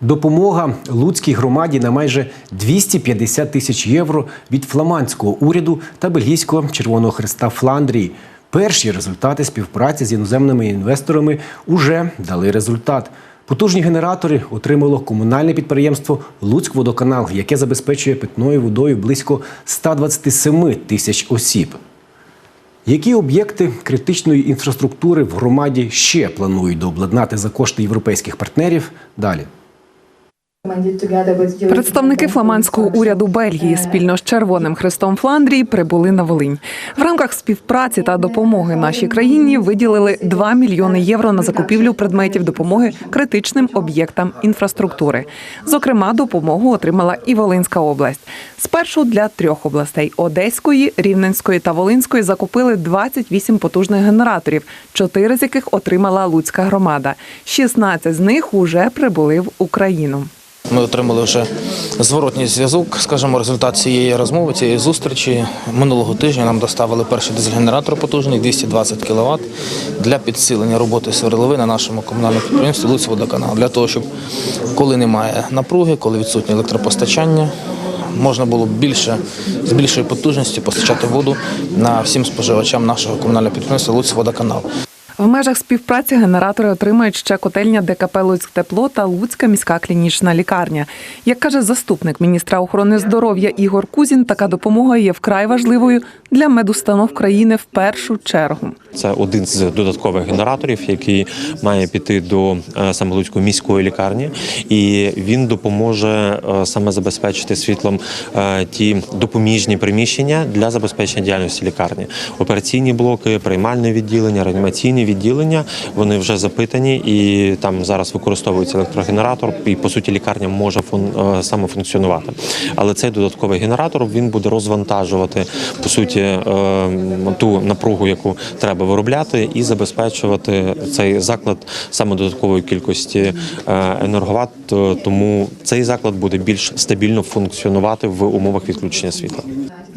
Допомога Луцькій громаді на майже 250 тисяч євро від фламандського уряду та бельгійського Червоного Христа Фландрії. Перші результати співпраці з іноземними інвесторами уже дали результат. Потужні генератори отримало комунальне підприємство Луцькводоканал, яке забезпечує питною водою близько 127 тисяч осіб. Які об'єкти критичної інфраструктури в громаді ще планують дообладнати за кошти європейських партнерів? Далі. Представники фламандського уряду Бельгії спільно з Червоним Хрестом Фландрії прибули на Волинь. В рамках співпраці та допомоги нашій країні виділили 2 мільйони євро на закупівлю предметів допомоги критичним об'єктам інфраструктури. Зокрема, допомогу отримала і Волинська область. Спершу для трьох областей Одеської, Рівненської та Волинської закупили 28 потужних генераторів, чотири з яких отримала Луцька громада. 16 з них уже прибули в Україну. Ми отримали вже зворотній зв'язок, скажімо, результат цієї розмови, цієї зустрічі. Минулого тижня нам доставили перший дизель-генератор потужний 220 кВт для підсилення роботи свердловин на нашому комунальному підприємстві Луцьводоканал. Для того, щоб коли немає напруги, коли відсутнє електропостачання, можна було більше з більшою потужністю постачати воду на всім споживачам нашого комунального підприємства Луцьводоканал. В межах співпраці генератори отримають ще котельня ДКП «Луцьктепло» та Луцька міська клінічна лікарня. Як каже заступник міністра охорони здоров'я Ігор Кузін, така допомога є вкрай важливою для медустанов країни в першу чергу. Це один з додаткових генераторів, який має піти до е, саме Луцької міської лікарні, і він допоможе е, саме забезпечити світлом е, ті допоміжні приміщення для забезпечення діяльності лікарні. Операційні блоки, приймальне відділення, реанімаційні відділення. Вони вже запитані, і там зараз використовується електрогенератор, і по суті лікарня може фун, е, саме функціонувати. Але цей додатковий генератор він буде розвантажувати по суті е, ту напругу, яку треба виробляти, і забезпечувати цей заклад саме додаткової кількості е, енерговат. Тому цей заклад буде більш стабільно функціонувати в умовах відключення світла.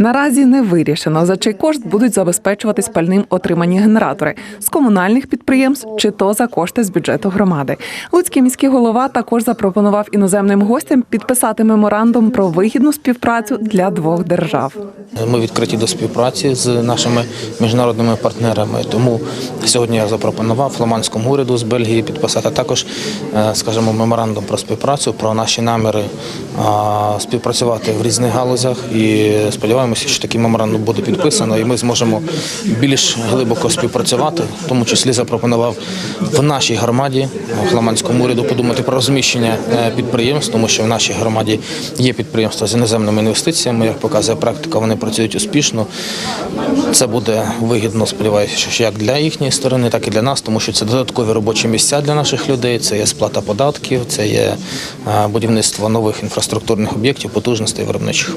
Наразі не вирішено, за чий кошт будуть забезпечуватись пальним отримані генератори з комунальних підприємств чи то за кошти з бюджету громади. Луцький міський голова також запропонував іноземним гостям підписати меморандум про вигідну співпрацю для двох держав. Ми відкриті до співпраці з нашими міжнародними партнерами. Тому сьогодні я запропонував фламандському уряду з Бельгії підписати також, е, скажімо, меморандум про співпрацю, про наші наміри співпрацювати в різних галузях. І сподіваємося, що такий меморандум буде підписано, і ми зможемо більш глибоко співпрацювати. В тому числі запропонував в нашій громаді е, фламандському уряду подумати про розміщення е, підприємств, тому що в нашій громаді є підприємства з іноземними інвестиціями. Як показує практика, вони працюють успішно. Це буде вигідно, сподіваюся, що як для їхньої сторони, так і для нас, тому що це додаткові робочі місця для наших людей. Це є сплата податків, це є е, будівництво нових інфраструктурних об'єктів, потужностей виробничих.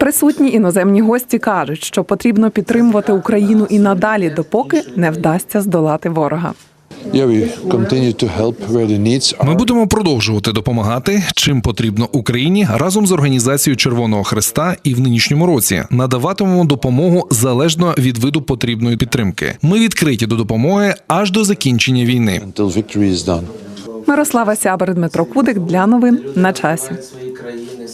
Присутні іноземні гості кажуть, що потрібно підтримувати Україну і надалі, допоки не вдасться здолати ворога. Ми будемо продовжувати допомагати, чим потрібно Україні разом з організацією Червоного Христа і в нинішньому році надаватимемо допомогу залежно від виду потрібної підтримки. Ми відкриті до допомоги аж до закінчення війни. Мирослава Сябер, Дмитро Кудик для новин на часі. Країни,